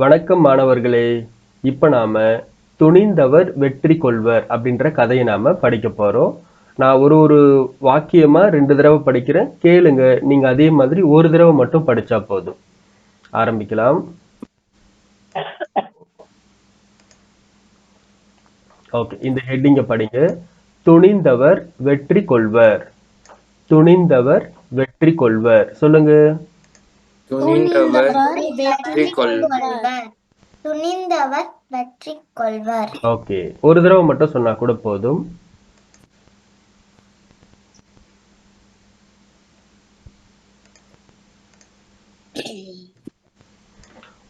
வணக்கம் மாணவர்களே. இப்போ நாம துணிந்தவர் வெற்றி கொள்வர் அப்படின்ற கதையை நாம படிக்க போறோம். நான் ஒரு ஒரு வாக்கியமா ரெண்டு தடவை படிக்கிறேன். கேளுங்க நீங்க அதே மாதிரி ஒரு தடவை மட்டும் படிச்சா போதும். ஆரம்பிக்கலாம். ஓகே இந்த ஹெட்டிங்க படிங்க. துணிந்தவர் வெற்றி கொள்வர். துணிந்தவர் வெற்றி கொள்வர். சொல்லுங்க. துணிந்தவர் வெற்றி கொள்வர். துணிந்தவர் வெற்றி கொள்வர். ஓகே. ஒரு தடவை மட்டும் சொன்னா கூட போதும்.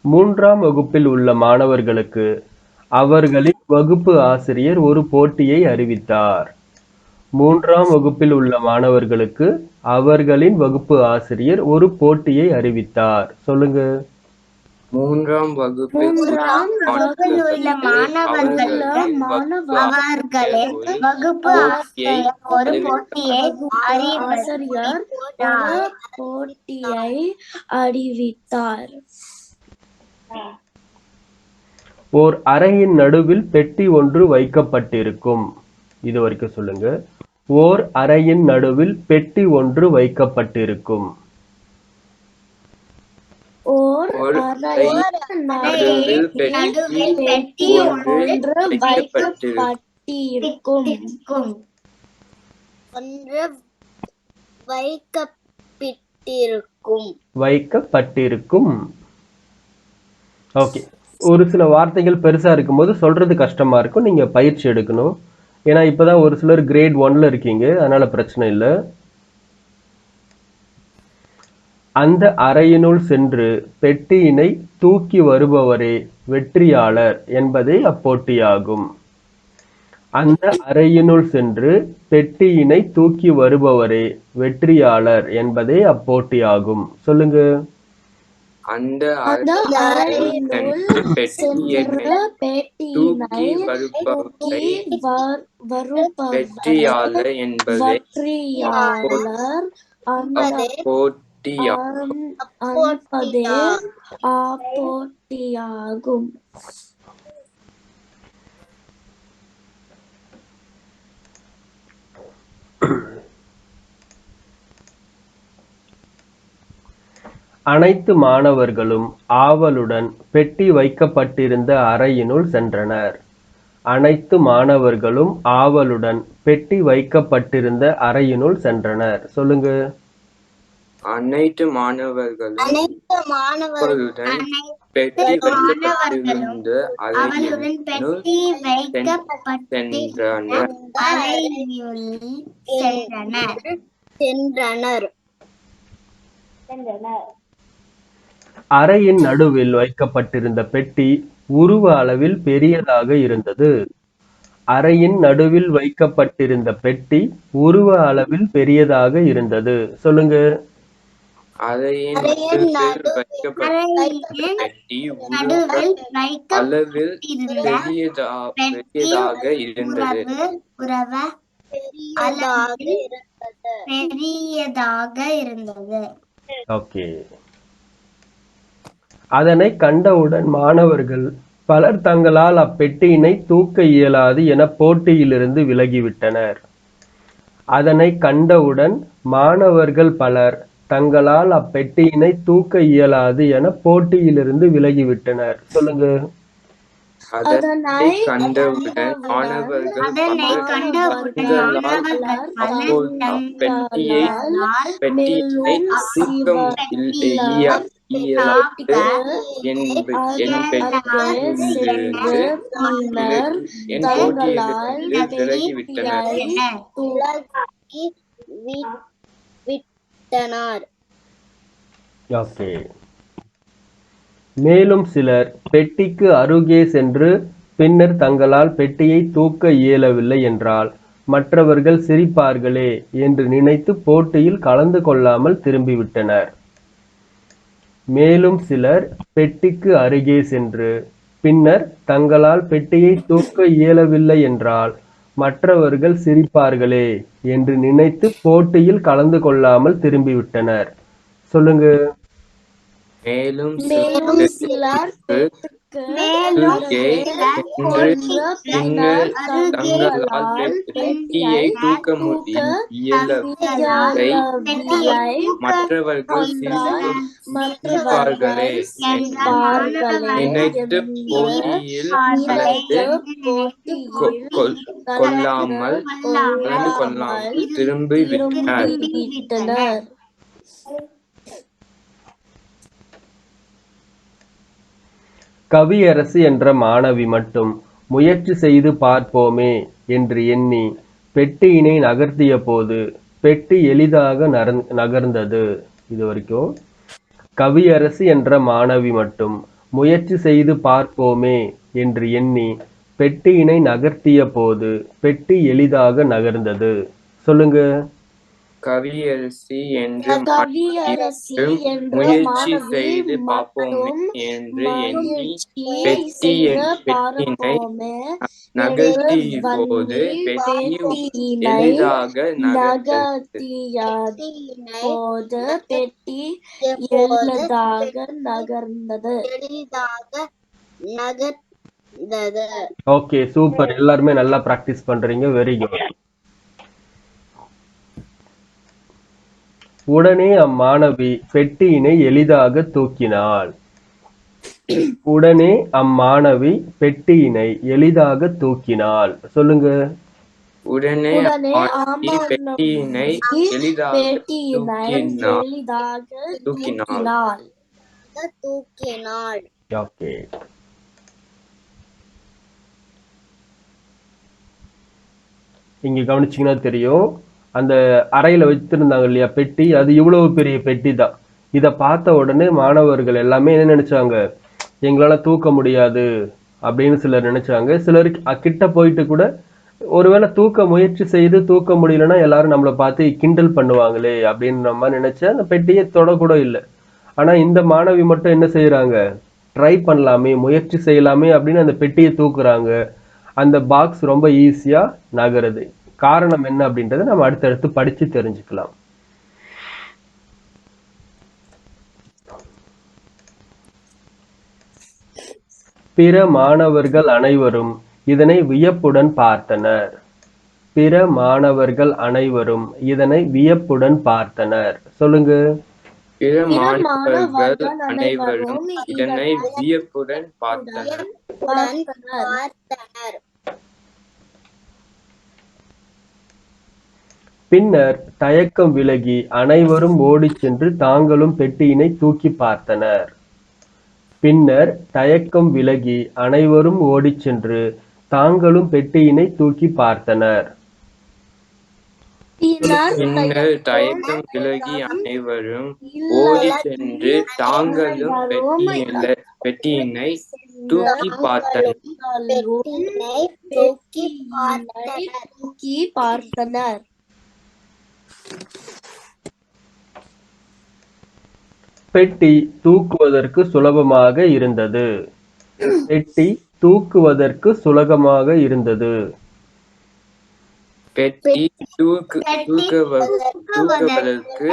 மூன்றாம் வகுப்பில் உள்ள மாணவர்களுக்கு அவர்களின் வகுப்பு ஆசிரியர் ஒரு போட்டியை அறிவித்தார். மூன்றாம் வகுப்பில் உள்ள மாணவர்களுக்கு அவர்களின் வகுப்பு ஆசிரியர் ஒரு போட்டியை அறிவித்தார். சொல்லுங்க. மூன்றாம் வகுப்பில் மூன்றாம் வகுப்பில் உள்ள மாணவர்களுக்கு அவர்களின் வகுப்பு ஆசிரியர் ஒரு போட்டியை ஆசிரியர் ஒரு போட்டியை அறிவித்தார். ஓர் அறையின் நடுவில் பெட்டி ஒன்று வைக்கப்பட்டிருக்கும். இது வரைக்கும் சொல்லுங்க. ஓர் அறையின் நடுவில் பெட்டி ஒன்று வைக்கப்பட்டிருக்கும். ஓர் ஒரு அறையின் நடுவில் பெட்டி நடுவில் பெட்டி ஒன்று ஒன்று வைக்கப்பட்டிருக்கும். வைக்கப்பட்டிருக்கும். ஒன்று வைக்கப்பட்டிருக்கும். வைக்கப்பட்டிருக்கும். ஓகே. ஒரு சில வார்த்தைகள் பெருசா இருக்கும்போது சொல்றது கஷ்டமா இருக்கும். நீங்க பயிற்சி எடுக்கணும். ஏன்னா இப்பதான் ஒரு சிலர் கிரேட் ஒன்ல இருக்கீங்க. அதனால பிரச்சனை இல்லை. அந்த அறையினுள் சென்று பெட்டியினை தூக்கி வருபவரே வெற்றியாளர் என்பதே அப்போட்டியாகும். அந்த அறையினுள் சென்று பெட்டியினை தூக்கி வருபவரே வெற்றியாளர் என்பதே அப்போட்டியாகும். சொல்லுங்க. அந்த பெட்டியினை வருபவரை வெற்றியாளர் என்பதை வெற்றியாளர் அந்த அனைத்து மாணவர்களும் ஆவலுடன் பெட்டி வைக்கப்பட்டிருந்த அறையினுள் சென்றனர். அனைத்து மாணவர்களும் ஆவலுடன் பெட்டி வைக்கப்பட்டிருந்த அறையினுள் சென்றனர். சொல்லுங்க. அனைத்து மாணவர்களும் பெட்டி வைக்கப்பட்டிருந்த அறையினுள் அறையுள் சென்றனர். சென்றனர். அறையின் நடுவில் வைக்கப்பட்டிருந்த பெட்டி உருவ அளவில் பெரியதாக இருந்தது. அறையின் நடுவில் வைக்கப்பட்டிருந்த பெட்டி உருவ அளவில் பெரியதாக இருந்தது. சொல்லுங்க. அறையின் அறையின் நடுவில் வைக்கப்பட்ட பெட்டி உருவ நடுவில் அளவில் பெரியதா பெரியதாக இருந்தது. பெரியதாக இருந்தது. ஓகே. அதனை கண்டவுடன் மாணவர்கள் பலர் தங்களால் அப்பெட்டியினை தூக்க இயலாது என போட்டியிலிருந்து விலகிவிட்டனர். அதனை கண்டவுடன் மாணவர்கள் பலர் தங்களால் அப்பெட்டியினை தூக்க இயலாது என போட்டியிலிருந்து விலகிவிட்டனர். சொல்லுங்க. அதனை கண்டவுடன் மாணவர்கள் தூக்க விட்டனர். ஓகே மேலும் சிலர் பெட்டிக்கு அருகே சென்று பின்னர் தங்களால் பெட்டியை தூக்க இயலவில்லை என்றால் மற்றவர்கள் சிரிப்பார்களே என்று நினைத்து போட்டியில் கலந்து கொள்ளாமல் திரும்பிவிட்டனர். மேலும் சிலர் பெட்டிக்கு அருகே சென்று பின்னர் தங்களால் பெட்டியை தூக்க இயலவில்லை என்றால் மற்றவர்கள் சிரிப்பார்களே என்று நினைத்து போட்டியில் கலந்து கொள்ளாமல் திரும்பிவிட்டனர். சொல்லுங்க. மேலும் சிலர் சிலர் பெட்டுக்கு மேலும் தங்களால் பெட்டியை தூக்க முடியும். இயலவில்லை மற்றவர்கள் சிரிப்பார்களே நினைத்து போட்டியில் கலந்து கொள்ளாமல் கலந்து கொள்ளாமல் கொள்ளாமல் திரும்பி விட்டார் திரும்பி விட்டனர் கவியரசு என்ற மாணவி மட்டும் முயற்சி செய்து பார்ப்போமே என்று எண்ணி பெட்டியினை நகர்த்திய போது பெட்டி எளிதாக நரந்- நகர்ந்தது. இது வரைக்கும் கவியரசு என்ற மாணவி மட்டும் முயற்சி செய்து பார்ப்போமே என்று எண்ணி பெட்டியினை நகர்த்திய போது பெட்டி எளிதாக நகர்ந்தது. சொல்லுங்க. கவியரசி என்று கவியரசி மற்றும் என்ற முயற்சி செய்து பார்ப்போமே என்று எண்ணி பெட்டி பெட்டினை நகர்த்திய போது பெட்டி எளிதாக நகர்ந்தது நகர்த்திய போது பெட்டி எளிதாக நகர்ந்தது. எளிதாக நகர்ந்தது. ஓகே சூப்பர் எல்லாருமே நல்லா பிராக்டிஸ் பண்றீங்க. வெரி குட் உடனே அம்மாணவி பெட்டியினை எளிதாக தூக்கினாள். உடனே அம்மாணவி பெட்டியினை எளிதாக தூக்கினாள். சொல்லுங்க. உடனே அம்மாணவி பெட்டியினை எளிதாக பெட்டியினை தூக்கினாள். எளிதாக தூக்கினாள். தூக்கினாள். தூக்கினாள். ஓகே. இங்க கவனிச்சீங்கன்னா தெரியும். அந்த அறையில வச்சிருந்தாங்க இல்லையா பெட்டி? அது இவ்வளவு பெரிய பெட்டி தான். இதை பார்த்த உடனே மாணவர்கள் எல்லாமே என்ன நினைச்சாங்க? எங்களால தூக்க முடியாது அப்படின்னு சிலர் நினைச்சாங்க. சிலர் கிட்ட போயிட்டு கூட ஒருவேளை தூக்க முயற்சி செய்து தூக்க முடியலன்னா எல்லாரும் நம்மளை பார்த்து கிண்டல் பண்ணுவாங்களே அப்படின்ற மாதிரி நினைச்சு அந்த பெட்டியை தொடக்கூட இல்லை. ஆனா இந்த மாணவி மட்டும் என்ன செய்யறாங்க ட்ரை பண்ணலாமே முயற்சி செய்யலாமே அப்படின்னு அந்த பெட்டியை தூக்குறாங்க. அந்த பாக்ஸ் ரொம்ப ஈஸியா நகருது. காரணம் என்ன அப்படின்றத நம்ம அடுத்தடுத்து படிச்சு தெரிஞ்சுக்கலாம். பிற மாணவர்கள் அனைவரும் இதனை வியப்புடன் பார்த்தனர். பிற மாணவர்கள் அனைவரும் இதனை வியப்புடன் பார்த்தனர். சொல்லுங்க. பிற மாணவர்கள் அனைவரும் இதனை வியப்புடன் பார்த்தனர் உடன் பார்த்தனர் பார்த்தனர் பின்னர் தயக்கம் விலகி அனைவரும் ஓடிச் சென்று தாங்களும் பெட்டியினை தூக்கி பார்த்தனர். பின்னர் தயக்கம் விலகி அனைவரும் ஓடிச் சென்று தாங்களும் பெட்டியினை தூக்கி பார்த்தனர். பின்னர் தயக்கம் விலகி அனைவரும் ஓடி சென்று தாங்களும் பெட்டியில பெட்டியினை தூக்கி பார்த்தனர். தூக்கி பார்த்தனர். பெட்டி தூக்குவதற்கு சுலபமாக இருந்தது. பெட்டி தூக்குவதற்கு சுலபமாக இருந்தது. பெட்டி தூக்கு தூக்குவ தூக்குவதற்கு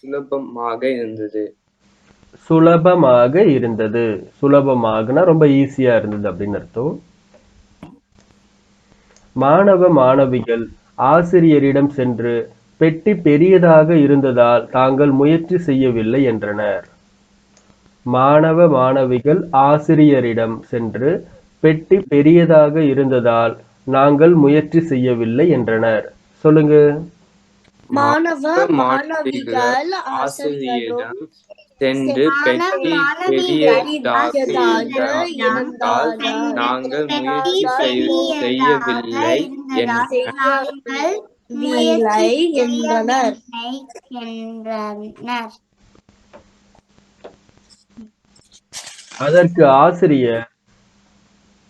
சுலபமாக இருந்தது. சுலபமாக இருந்தது. சுலபமாகனா ரொம்ப ஈஸியா இருந்தது அப்படின்னு அர்த்தம். மாணவ மாணவிகள் ஆசிரியரிடம் சென்று பெட்டி பெரியதாக இருந்ததால் தாங்கள் முயற்சி செய்யவில்லை என்றனர். மாணவ மாணவிகள் ஆசிரியரிடம் சென்று பெட்டி பெரியதாக இருந்ததால் நாங்கள் முயற்சி செய்யவில்லை என்றனர். சொல்லுங்க. மாணவ மாணவிகள் ஆசிரியரிடம் சென்று பெட்டி மாணவிகள் பெரியதாக பெரியதாக இருந்தால் இருந்தால் நாங்கள் முயற்சி செய்ய- செய்யவில்லை என்றனர் அதற்கு ஆசிரியர்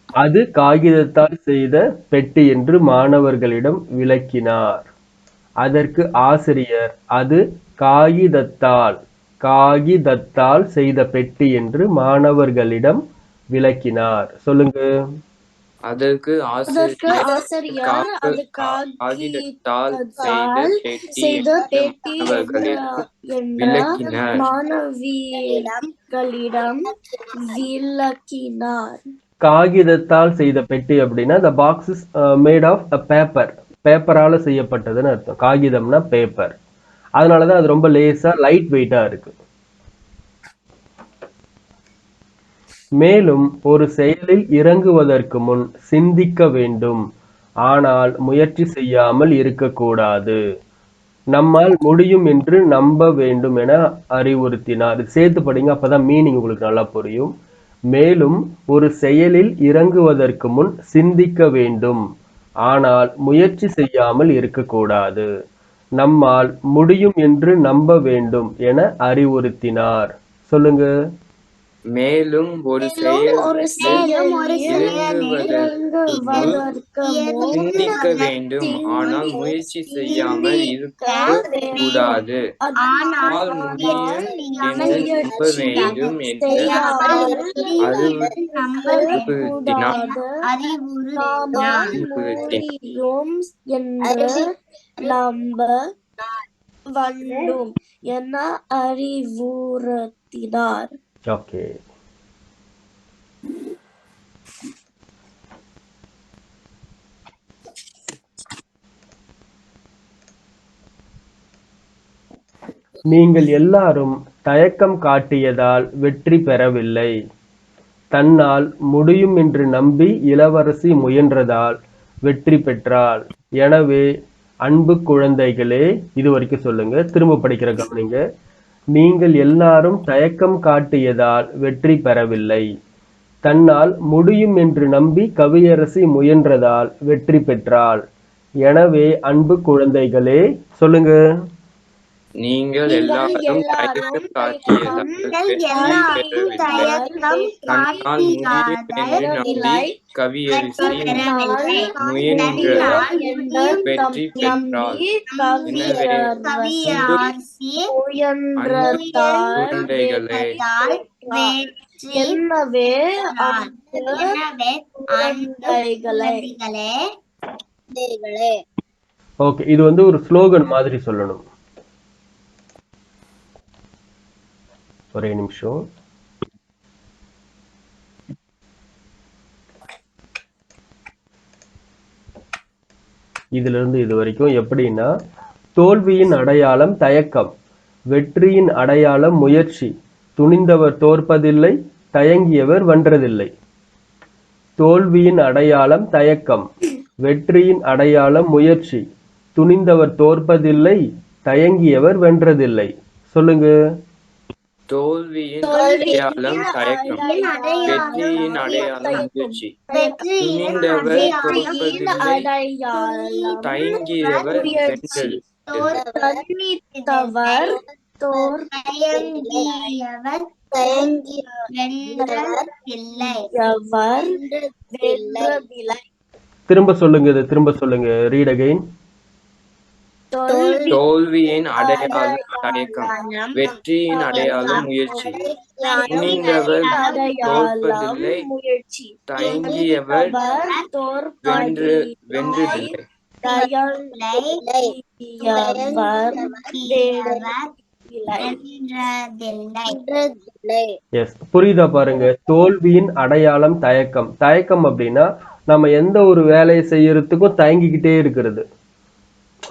அது காகிதத்தால் செய்த பெட்டி என்று மாணவர்களிடம் விளக்கினார். அதற்கு ஆசிரியர் அது காகிதத்தால் காகிதத்தால் செய்த பெட்டி என்று மாணவர்களிடம் விளக்கினார். சொல்லுங்க. அதற்கு காகிதத்தால் செய்த பெட்டி விளக்கினார். காகிதத்தால் செய்த பெட்டி அப்படின்னா box is made of a paper பேப்பரால செய்யப்பட்டதுன்னு அர்த்தம். காகிதம்னா பேப்பர் அதனால தான் அது ரொம்ப லேசாக லைட் வெயிட்டாக இருக்கு. மேலும் ஒரு செயலில் இறங்குவதற்கு முன் சிந்திக்க வேண்டும். ஆனால் முயற்சி செய்யாமல் இருக்கக்கூடாது. நம்மால் முடியும் என்று நம்ப வேண்டும் என அறிவுறுத்தினார். சேர்த்து படிங்க அப்பதான் மீனிங் உங்களுக்கு நல்லா புரியும். மேலும் ஒரு செயலில் இறங்குவதற்கு முன் சிந்திக்க வேண்டும். ஆனால் முயற்சி செய்யாமல் இருக்கக்கூடாது. நம்மால் முடியும் என்று நம்ப வேண்டும் என அறிவுறுத்தினார். சொல்லுங்க. மேலும் ஒரு சிந்திக்க வேண்டும். ஆனால் முயற்சி செய்யாமல் இருக்கக்கூடாது. ஆனால் முடியும் என்று வேண்டும் என்று அறிவுறுத்தினார் நம்ப வேண்டும் என அறிவுறுத்தினார். ஓகே நீங்கள் எல்லாரும் தயக்கம் காட்டியதால் வெற்றி பெறவில்லை. தன்னால் முடியும் என்று நம்பி இளவரசி முயன்றதால் வெற்றி பெற்றாள். எனவே அன்பு குழந்தைகளே இது வரைக்கும் சொல்லுங்க. திரும்ப படிக்கிற கவனிங்க. நீங்கள் எல்லாரும் தயக்கம் காட்டியதால் வெற்றி பெறவில்லை. தன்னால் முடியும் என்று நம்பி கவியரசி முயன்றதால் வெற்றி பெற்றாள். எனவே அன்பு குழந்தைகளே சொல்லுங்க. நீங்கள் எல்லாரும் தயக்கம் காட்டியதால் கவியரசி முயன்ற வெற்றி குழந்தைகளே. என்னவே குழந்தைகளே. ஓகே இது வந்து ஒரு ஸ்லோகன் மாதிரி சொல்லணும். ஒரே நிமிஷம். இதுல இருந்து இது வரைக்கும் எப்படின்னா தோல்வியின் அடையாளம் தயக்கம் வெற்றியின் அடையாளம் முயற்சி துணிந்தவர் தோற்பதில்லை தயங்கியவர் வென்றதில்லை. தோல்வியின் அடையாளம் தயக்கம் வெற்றியின் அடையாளம் முயற்சி துணிந்தவர் தோற்பதில்லை தயங்கியவர் வென்றதில்லை. சொல்லுங்க. தோல்வியின் அடையாளம் தயக்கம் வெற்றியின் அடையாளம் தோற்பதில்லை அடையாளம். தயங்கியவர் வென்றல் தவர் தோர் எவர் வென்றதில்லை திரும்ப சொல்லுங்க இது திரும்ப சொல்லுங்க. ரீட் அகைன் தோல்வியின் அடையாளம் தயக்கம் வெற்றியின் அடையாளம் முயற்சி. துணிந்தவர் தோற்பதில்லை. தயங்கியவர் வென்று வென்றதில்லை. புரியுதா பாருங்க. தோல்வியின் அடையாளம் தயக்கம். தயக்கம் அப்படின்னா நம்ம எந்த ஒரு வேலையை செய்யறதுக்கும் தயங்கிக்கிட்டே இருக்கிறது.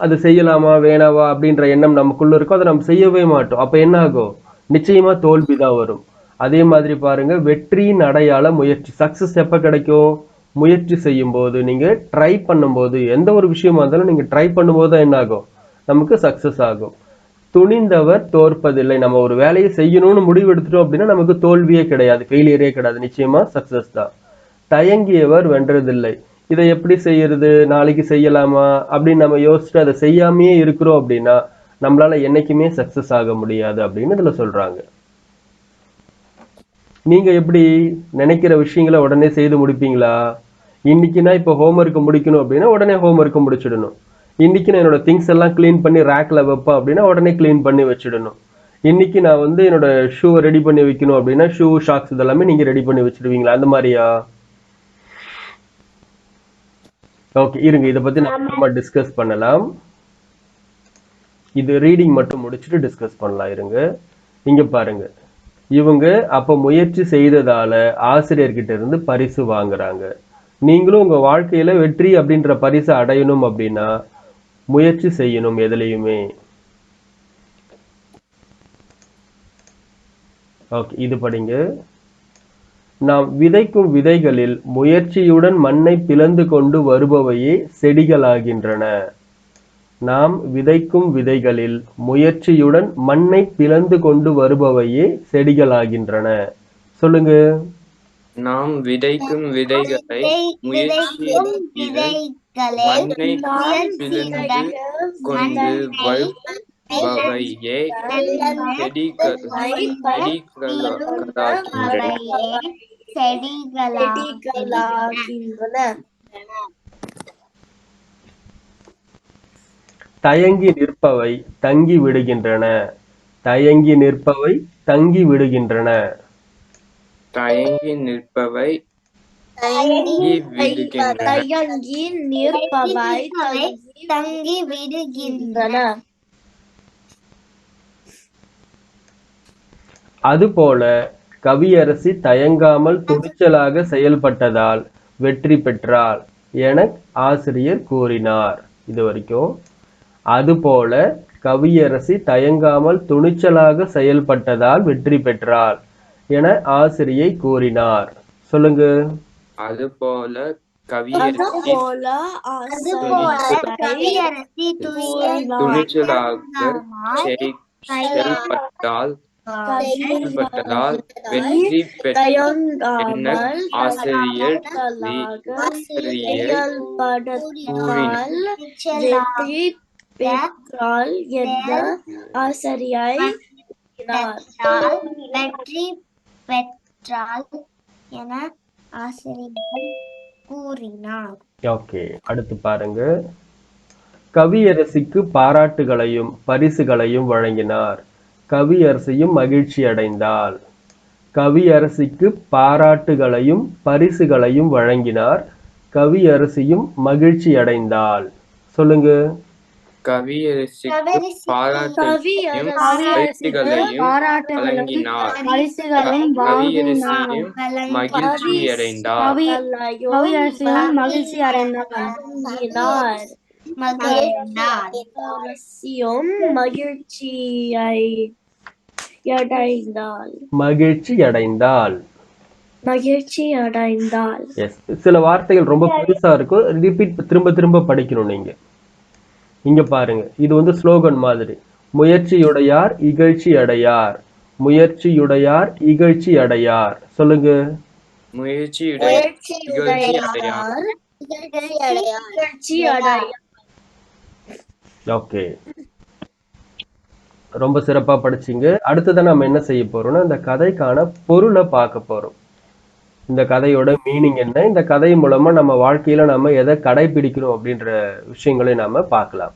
அது செய்யலாமா வேணாவா அப்படின்ற எண்ணம் நமக்குள்ள இருக்கும் அதை நம்ம செய்யவே மாட்டோம். அப்ப என்ன ஆகும் நிச்சயமா தோல்வி தான் வரும். அதே மாதிரி பாருங்க வெற்றியின் அடையாள முயற்சி. சக்சஸ் எப்ப கிடைக்கும்? முயற்சி செய்யும் போது நீங்க ட்ரை பண்ணும்போது எந்த ஒரு விஷயமா இருந்தாலும் நீங்க ட்ரை பண்ணும்போது தான் என்ன ஆகும் நமக்கு சக்சஸ் ஆகும். துணிந்தவர் தோற்பதில்லை. நம்ம ஒரு வேலையை செய்யணும்னு முடிவு எடுத்துட்டோம் அப்படின்னா நமக்கு தோல்வியே கிடையாது. ஃபெயிலியரே கிடையாது. நிச்சயமா சக்சஸ் தான். தயங்கியவர் வென்றதில்லை. இதை எப்படி செய்யறது? நாளைக்கு செய்யலாமா? அப்படின்னு நம்ம யோசிச்சுட்டு அதை செய்யாமையே இருக்கிறோம் அப்படின்னா நம்மளால என்னைக்குமே சக்சஸ் ஆக முடியாது அப்படின்னு இதுல சொல்றாங்க. நீங்க எப்படி நினைக்கிற விஷயங்களை உடனே செய்து முடிப்பீங்களா? இன்னைக்குனா இப்போ ஹோம்ஒர்க் முடிக்கணும் அப்படின்னா உடனே ஹோம்ஒர்க் முடிச்சிடணும். இன்னைக்கு நான் என்னோட திங்ஸ் எல்லாம் க்ளீன் பண்ணி ரேக்ல வைப்பேன் அப்படின்னா உடனே க்ளீன் பண்ணி வச்சிடணும். இன்னைக்கு நான் வந்து என்னோட ஷூவை ரெடி பண்ணி வைக்கணும் அப்படின்னா ஷூ ஷாக்ஸ் இதெல்லாமே நீங்க ரெடி பண்ணி வச்சிடுவீங்களா? அந்த மாதிரியா? ஓகே இருங்க இதை பத்தி நம்ம டிஸ்கஸ் பண்ணலாம். இது ரீடிங் மட்டும் முடிச்சுட்டு டிஸ்கஸ் பண்ணலாம் இருங்க. இங்க பாருங்க. இவங்க அப்ப முயற்சி செய்ததால ஆசிரியர்கிட்ட இருந்து பரிசு வாங்குறாங்க. நீங்களும் உங்க வாழ்க்கையில வெற்றி அப்படின்ற பரிசு அடையணும் அப்படின்னா முயற்சி செய்யணும் எதுலையுமே. ஓகே இது படிங்க. நாம் விதைக்கும் விதைகளில் முயற்சியுடன் மண்ணை பிளந்து கொண்டு வருபவையே செடிகளாகின்றன. நாம் விதைக்கும் விதைகளில் முயற்சியுடன் மண்ணை பிளந்து கொண்டு வருபவையே செடிகளாகின்றன. சொல்லுங்க. நாம் விதைக்கும் விதைகளை முயற்சியுடன் விதைகளை மண்ணை பிளந்து கொண்டு செடிகளாகின்றன. தயங்கி நிற்பவை தங்கி விடுகின்றன. தயங்கி நிற்பவை தங்கி விடுகின்றன. தயங்கி நிற்பவை தங்கி விடுகின்றன. தயங்கி நிற்பவை தங்கி விடுகின்றன. அதுபோல கவியரசி தயங்காமல் துணிச்சலாக செயல்பட்டதால் வெற்றி பெற்றாள் என ஆசிரியர் கூறினார். இது வரைக்கும் அதுபோல கவியரசி தயங்காமல் துணிச்சலாக செயல்பட்டதால் வெற்றி பெற்றாள் என ஆசிரியை கூறினார். சொல்லுங்க. அதுபோல கவியரசி துணிச்சலாக செய்- செயல்பட்டால் செயல்பட்டதால் வெற்றி பெற்ற தயங்காமல் ஆசிரியர் வெற்றி பெற்றால் என்ற ஆசிரியை கூறினார். வெற்றி பெற்றால் என ஆசிரியர் கூறினார். ஓகே அடுத்து பாருங்க. கவியரசிக்கு பாராட்டுகளையும் பரிசுகளையும் வழங்கினார். கவியரசியும் மகிழ்ச்சி அடைந்தாள். கவியரசிக்கு பாராட்டுகளையும் பரிசுகளையும் வழங்கினார். கவியரசியும் மகிழ்ச்சி அடைந்தாள். சொல்லுங்க. கவியரசிக்கு கவியரசிக்கு பாராட்டையும் பரிசுகளையும் வழங்கினார். கவியரசியும் மகிழ்ச்சி அடைந்தார். கவியரசியும் மகிழ்ச்சி அடைந்தார். மகிழ்ச்சியை அடைந்தாள் மகிழ்ச்சி அடைந்தாள் மகிழ்ச்சி அடைந்தாள் எஸ் சில வார்த்தைகள் ரொம்ப பெருசா இருக்கும். ரிப்பீட் திரும்ப திரும்ப படிக்கணும் நீங்க. இங்க பாருங்க. இது வந்து ஸ்லோகன் மாதிரி. முயற்சியுடையார் இகழ்ச்சி அடையார் முயற்சியுடையார் இகழ்ச்சி அடையார் சொல்லுங்க முயற்சியுடைய மகிழ்ச்சி அடையார் ஓகே ரொம்ப சிறப்பா படிச்சீங்க. அடுத்ததான் நம்ம என்ன செய்ய போறோம்னா இந்த கதைக்கான பொருளை பார்க்க போறோம். இந்த கதையோட மீனிங் என்ன? இந்த கதை மூலமா நம்ம வாழ்க்கையில நம்ம எதை கடைபிடிக்கணும் அப்படின்ற விஷயங்களை நாம பார்க்கலாம்.